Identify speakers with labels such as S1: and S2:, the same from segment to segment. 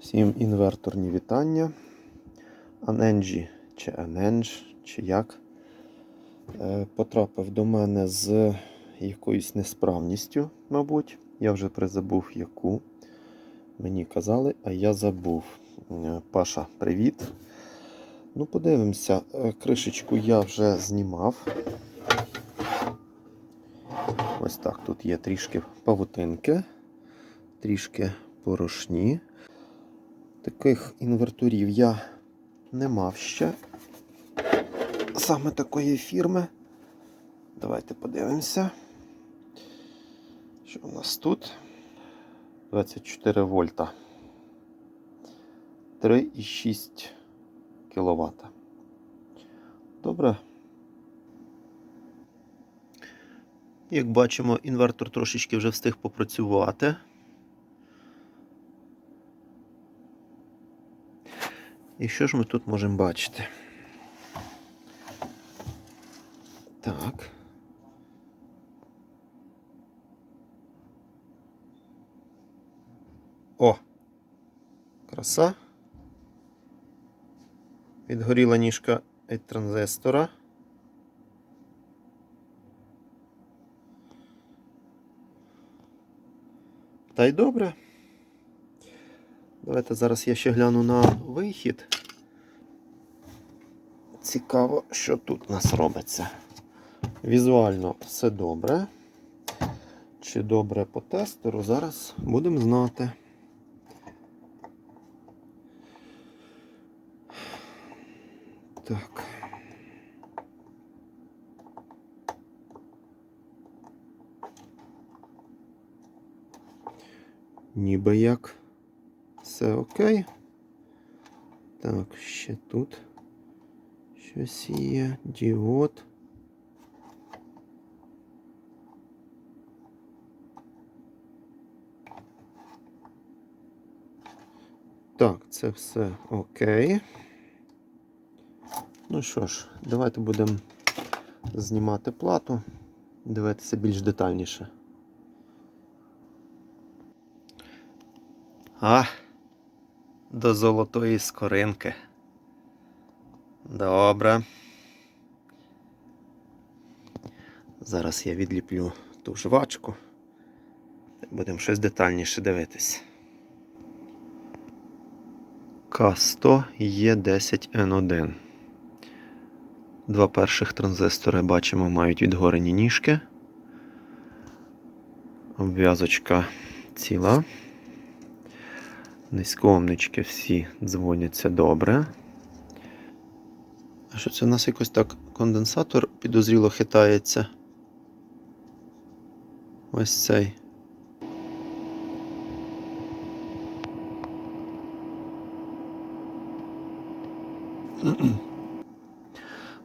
S1: Всім інверторні вітання. Аненджі чи Анендж, чи як. Е, Потрапив до мене з якоюсь несправністю, мабуть. Я вже призабув яку. Мені казали, а я забув. Е, Паша, привіт. Ну, подивимося, Е, кришечку я вже знімав. Ось так, тут є трішки павутинки, трішки порошні. Таких інверторів я не мав ще. Саме такої фірми. Давайте подивимося. Що у нас тут? 24 вольта. 3,6 кВт. Добре. Як бачимо, інвертор трошечки вже встиг попрацювати. І що ж ми тут можемо бачити? Так. О! Краса. Відгоріла ніжка від транзистора. Та й добре. Давайте зараз я ще гляну на вихід. Цікаво, що тут у нас робиться. Візуально все добре. Чи добре по тестеру, зараз будемо знати. Так. Ніби як все окей. Так, ще тут щось є. Діод. Так, це все окей. Ну що ж, давайте будемо знімати плату, дивитися більш детальніше. А, до золотої скоринки. Добре. Зараз я відліплю ту жвачку. Будемо щось детальніше дивитись. К100 Е10Н1. Два перших транзистори бачимо мають відгорені ніжки. Обв'язочка ціла. Низькоомнички всі дзвоняться добре. А що це у нас якось так конденсатор підозріло хитається? Ось цей.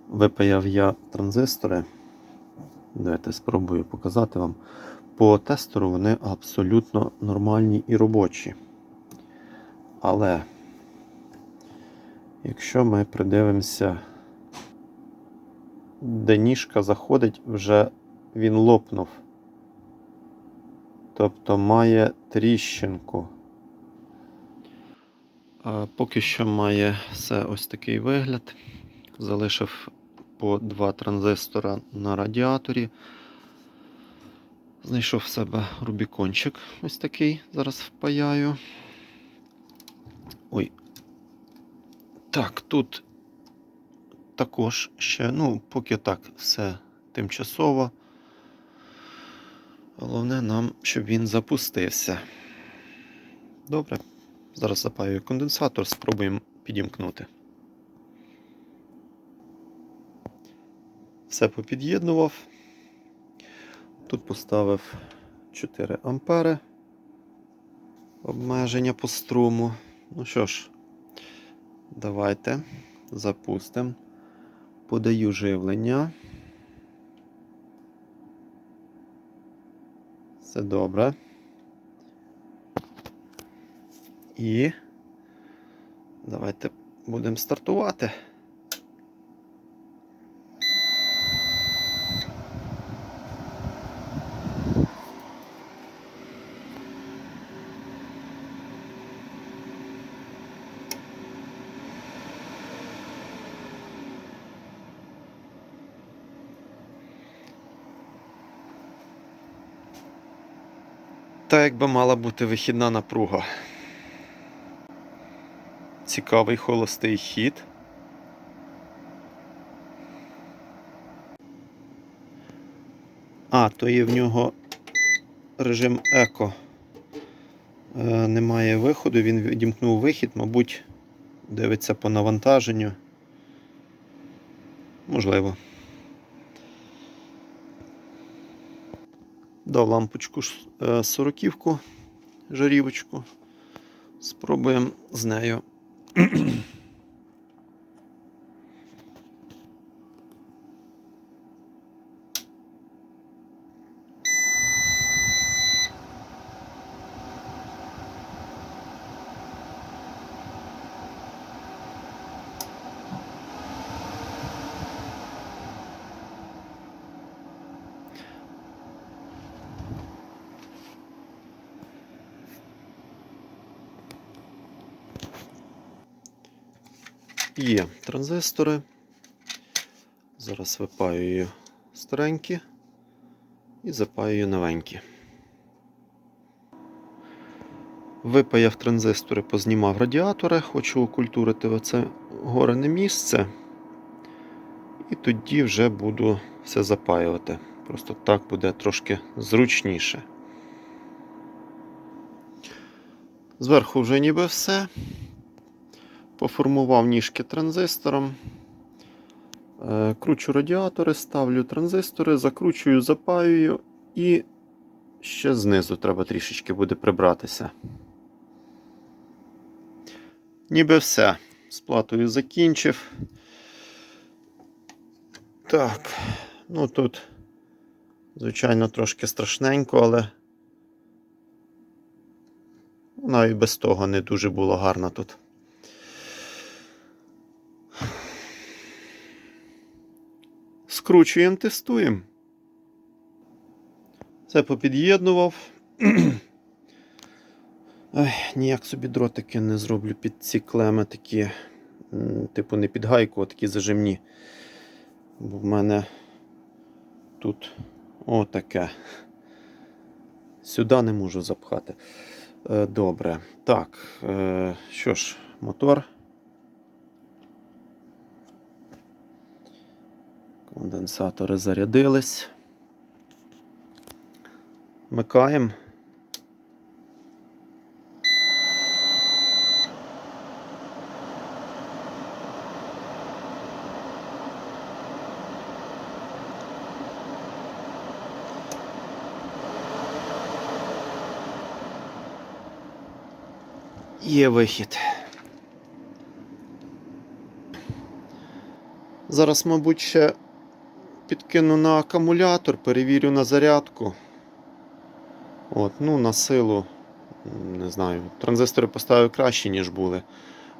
S1: Випаяв я транзистори. Давайте спробую показати вам. По тестеру вони абсолютно нормальні і робочі. Але якщо ми придивимося, де ніжка заходить, вже він лопнув. Тобто має тріщинку. А поки що має все ось такий вигляд. Залишив по два транзистора на радіаторі. Знайшов в себе рубікончик ось такий, зараз впаяю. Ой. Так, тут також ще, ну, поки так, все тимчасово. Головне нам, щоб він запустився. Добре. Зараз запаюю конденсатор, спробуємо підімкнути. Все попід'єднував. Тут поставив 4 ампери обмеження по струму. Ну що ж, давайте запустимо. Подаю живлення. Все добре. І давайте будемо стартувати. Так якби мала бути вихідна напруга. Цікавий холостий хід. А, то є в нього режим еко. Е, немає виходу, він відімкнув вихід, мабуть, дивиться по навантаженню. Можливо. Дав лампочку е, сороківку, жарівочку. Спробуємо з нею. Є транзистори. Зараз випаюю старенькі і запаюю новенькі. Випаяв транзистори, познімав радіатори, хочу окультурити оце горене місце. І тоді вже буду все запаювати. Просто так буде трошки зручніше. Зверху вже ніби все. Поформував ніжки транзистором. Е, Кручу радіатори, ставлю транзистори, закручую, запаюю і ще знизу треба трішечки буде прибратися. Ніби все. З платою закінчив. Так, ну тут, звичайно, трошки страшненько, але вона і без того не дуже було гарно тут. Скручуємо, тестуємо. Це попід'єднував. Ніяк собі дротики не зроблю під ці клеми такі, типу не під гайку, а такі зажимні. Бо в мене тут отаке. Сюди не можу запхати. Е, Добре. Так, е, що ж, мотор. Конденсатори зарядились. Вмикаємо. Є вихід. Зараз, мабуть, ще підкину на акумулятор, перевірю на зарядку. От, ну, на силу, не знаю, транзистори поставив краще, ніж були.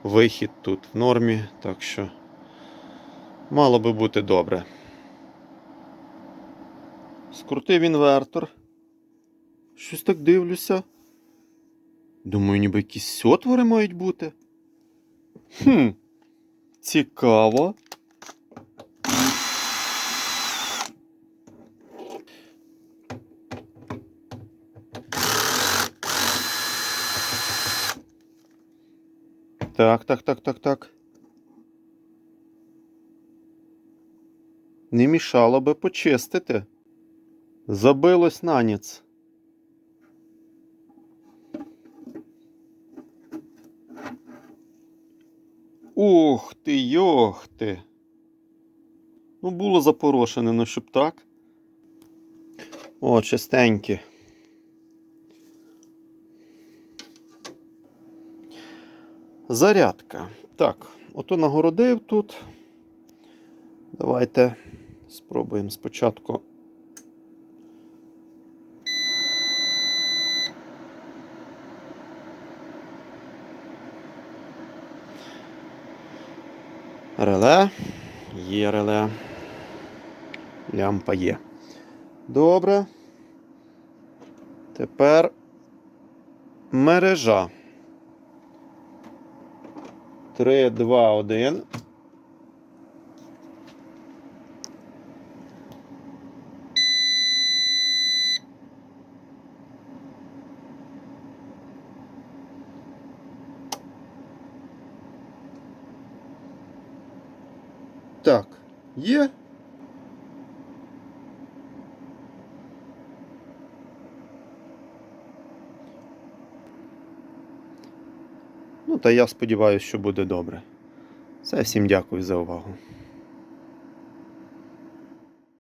S1: Вихід тут в нормі, так що мало би бути добре. Скрутив інвертор. Щось так дивлюся. Думаю, ніби якісь отвори мають бути. Хм, цікаво. Так, так, так, так, так. Не мішало би почистити. Забилось на ніц. Ух ти, йох ти. Ну, було запорошене, ну щоб так. О, чистенькі. Зарядка. Так, ото нагородив тут. Давайте спробуємо спочатку. Реле. Є реле. Лямпа є. Добре. Тепер мережа. 3, 2, 1. Так, є. Ну, та я сподіваюся, що буде добре. Все, всім дякую за увагу.